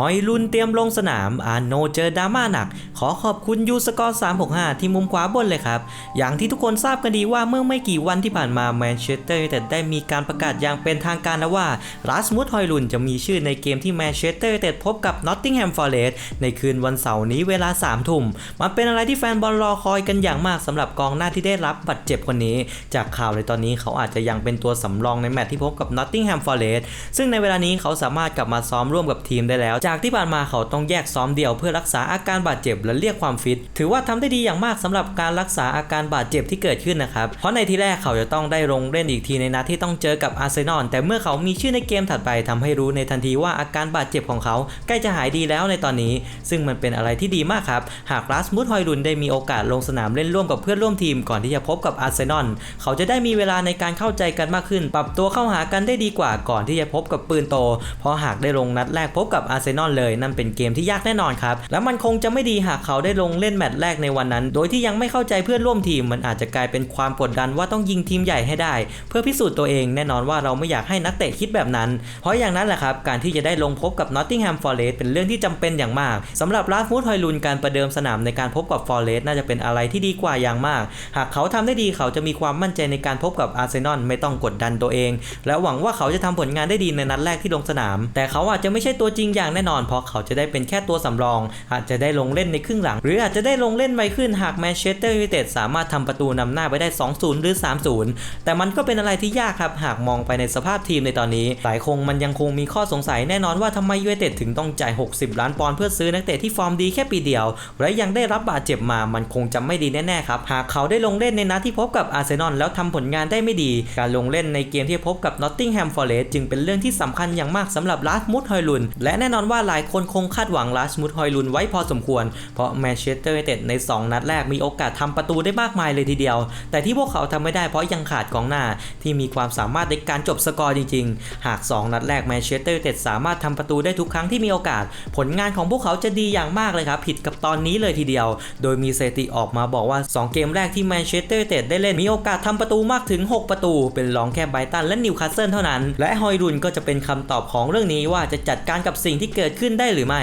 หอยลุนเตรียมลงสนาม อาโนเจอดราม่าหนัก ขอขอบคุณยูสกอร์ 365 ที่มุมขวาบนเลยครับ อย่างที่ทุกคนทราบกันดีว่าเมื่อไม่กี่วันที่ผ่านมาแมนเชสเตอร์ยูไนเต็ดได้มีการประกาศอย่างเป็นทางการนะว่ารัสมุดหอยลุนจะมีชื่อในเกมที่แมนเชสเตอร์ยูไนเต็ดพบกับนอตติงแฮมฟอร์เรสต์ในคืนวันเสาร์นี้เวลา 3 ทุ่ม มันเป็นอะไรที่แฟนบอลรอคอยกันอย่างมากสำหรับกองหน้าที่ได้รับบาดเจ็บคนนี้ จากข่าวในตอนนี้เขาอาจจะยังเป็นตัวสำรองในแมตช์ที่พบกับนอตติงแฮมฟอร์เรสต์ซึ่งในเวลานี้เขาสามารถกลับมาซ้อมร่วมกับทีมได้แล้วจากที่ผ่านมาเขาต้องแยกซ้อมเดี่ยวเพื่อรักษาอาการบาดเจ็บและเรียกความฟิต ถือว่าทำได้ดีอย่างมากสำหรับการรักษาอาการบาดเจ็บที่เกิดขึ้นนะครับ เพราะในทีแรกเขาจะต้องได้ลงเล่นอีกทีในนัดที่ต้องเจอกับอาร์เซนอลแต่เมื่อเขามีชื่อในเกมถัดไปทำให้รู้ในทันทีว่าอาการบาดเจ็บของเขา ใกล้จะหายดีแล้วในตอนนี้ ซึ่งมันเป็นอะไรที่ดีมากครับ หากรัสมุดฮอยลุนได้มีโอกาสลงสนามเล่นร่วมกับเพื่อนร่วมทีมก่อนที่จะพบกับอาร์เซนอลเขาจะได้มีเวลาในการเข้าใจกันมากขึ้น ปรับตัวเข้าหากันได้ดีกว่าก่อนที่จะพบกับปืนโต เพราะหากได้ลงนัดแรกพบกับอาร์เซนนอลเลย นั่นเป็นเกมที่ยากแน่นอนครับ และมันคงจะไม่ดีหากเขาได้ลงเล่นแมตช์แรกในวันนั้น โดยที่ยังไม่เข้าใจเพื่อนร่วมทีม มันอาจจะกลายเป็นความกดดันว่าต้องยิงทีมใหญ่ให้ได้ เพื่อพิสูจน์ตัวเองแน่นอนว่าเราไม่อยากให้นักเตะคิดแบบนั้น เพราะอย่างนั้นแหละครับการที่จะได้ลงพบกับนอตติงแฮมฟอร์เรสเป็นเรื่องที่จำเป็นอย่างมากสำหรับลาสมูดฮอยลุนการประเดิมสนามในการพบกับฟอร์เรสน่าจะเป็นอะไรที่ดีกว่าอย่างมาก หากเขาทำได้ดีเขาจะมีความมั่นใจในการพบกับอาร์เซนอลไม่ต้องกดดันตัวเอง และหวังว่าเขาจะทำผลงานได้ดีในนัดแรกที่ลงสนาม แต่เขาอาจจะไม่ใช่ตัวจริงอย่างแน่นอน เพราะเขาจะได้เป็นแค่ตัวสำรอง อาจจะได้ลงเล่นในครึ่งหลัง หรืออาจจะได้ลงเล่นไวขึ้นหากแมนเชสเตอร์ยูไนเต็ดสามารถทำประตูนำหน้าไปได้ 2-0 หรือ 3-0 แต่มันก็เป็นอะไรที่ยากครับ หากมองไปในสภาพทีมในตอนนี้ หลายคงมันยังคงมีข้อสงสัยแน่นอนว่าทำไมยูไนเต็ดถึงต้องจ่าย 60 ล้านปอนด์เพื่อซื้อนักเตะที่ฟอร์มดีแค่ปีเดียว และยังได้รับบาดเจ็บมา มันคงจะไม่ดีแน่ๆครับ หากเขาได้ลงเล่นในนัดที่พบกับอาร์เซนอลแล้วทำผลงานได้ไม่ดี การลงเล่นในเกมที่พบกับนอตติงแฮมฟอร์เรสจึงเป็นเรื่องที่สำคัญอย่างมากสำหรับลาสมุดฮอยลุน และแน่นอนว่าหลายคนคงคาดหวังลาสมุดฮอยลุนไว้พอสมควร เพราะแมนเชสเตอร์ยูไนเต็ดใน 2 นัดแรกมีโอกาสทำประตูได้มากมายเลยทีเดียว แต่ที่พวกเขาทำไม่ได้เพราะยังขาดกองหน้า ที่มีความสามารถในการจบสกอร์จริง ๆ หาก 2 นัดแรกแมนเชสเตอร์ยูไนเต็ดสามารถทำประตูได้ทุกครั้งที่มีโอกาส ผลงานของพวกเขาจะดีอย่างมากเลยครับผิดกับตอนนี้เลยทีเดียว โดยมีสถิติออกมาบอกว่า 2 เกมแรกที่แมนเชสเตอร์ยูไนเต็ดได้เล่นมีโอกาสทำประตูมากถึง 6 ประตู เป็นรองแค่ไบตันและนิวคาสเซิลเท่านั้น และฮอยรุนก็จะเป็นคำตอบของเรื่องนี้ว่าจะจัดการกับสิ่งที่เกิดขึ้นได้หรือไม่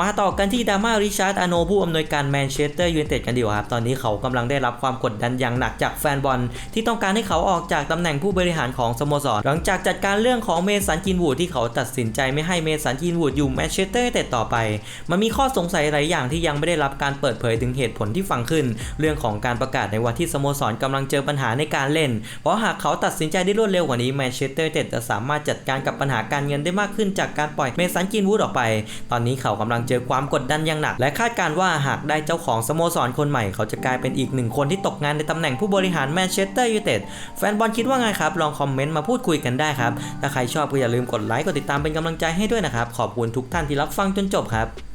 มาต่อกันที่ดาม่าริชาร์ดอโนผู้อำนวยการแมนเชสเตอร์ยูไนเต็ดกันดีกว่าครับ ตอนนี้เขากำลังได้รับความกดดันอย่างหนักจากแฟนบอล ที่ต้องการให้เขาออกจากตำแหน่งผู้บริหารของสโมสร หลังจากจัดการเรื่องของเมสันกินวูดที่เขาตัดสินใจไม่ให้เมสันกินวูดอยู่แมนเชสเตอร์ยูไนเต็ดต่อไป มันมีข้อสงสัยหลายอย่างที่ยังไม่ได้รับการเปิดเผยถึงเหตุผลที่ฟังขึ้น เรื่องของการประกาศในวันที่สโมสรกำลังเจอปัญหาในการเล่น เพราะหากเขาตัดสินใจได้รวดเร็วกว่านี้แมนเชสเตอร์ยูไนเต็ดจะสามารถจัดการกับปัญหาการเงินได้มากขึ้นจากการปล่อยเมสันกินวูดออกไป ตอนนี้เขากำลังเจอความกดดันอย่างหนัก และคาดการว่าหากได้เจ้าของสโมสรคนใหม่ เขาจะกลายเป็นอีกหนึ่งคนที่ตกงานในตำแหน่งผู้บริหารแมนเชสเตอร์ยูไนเต็ดแฟนบอลคิดว่าไงครับ ลองคอมเมนต์มาพูดคุยกันได้ครับ ถ้าใครชอบก็อย่าลืมกดไลค์กดติดตามเป็นกำลังใจให้ด้วยนะครับขอบคุณทุกท่านที่รับฟังจนจบครับ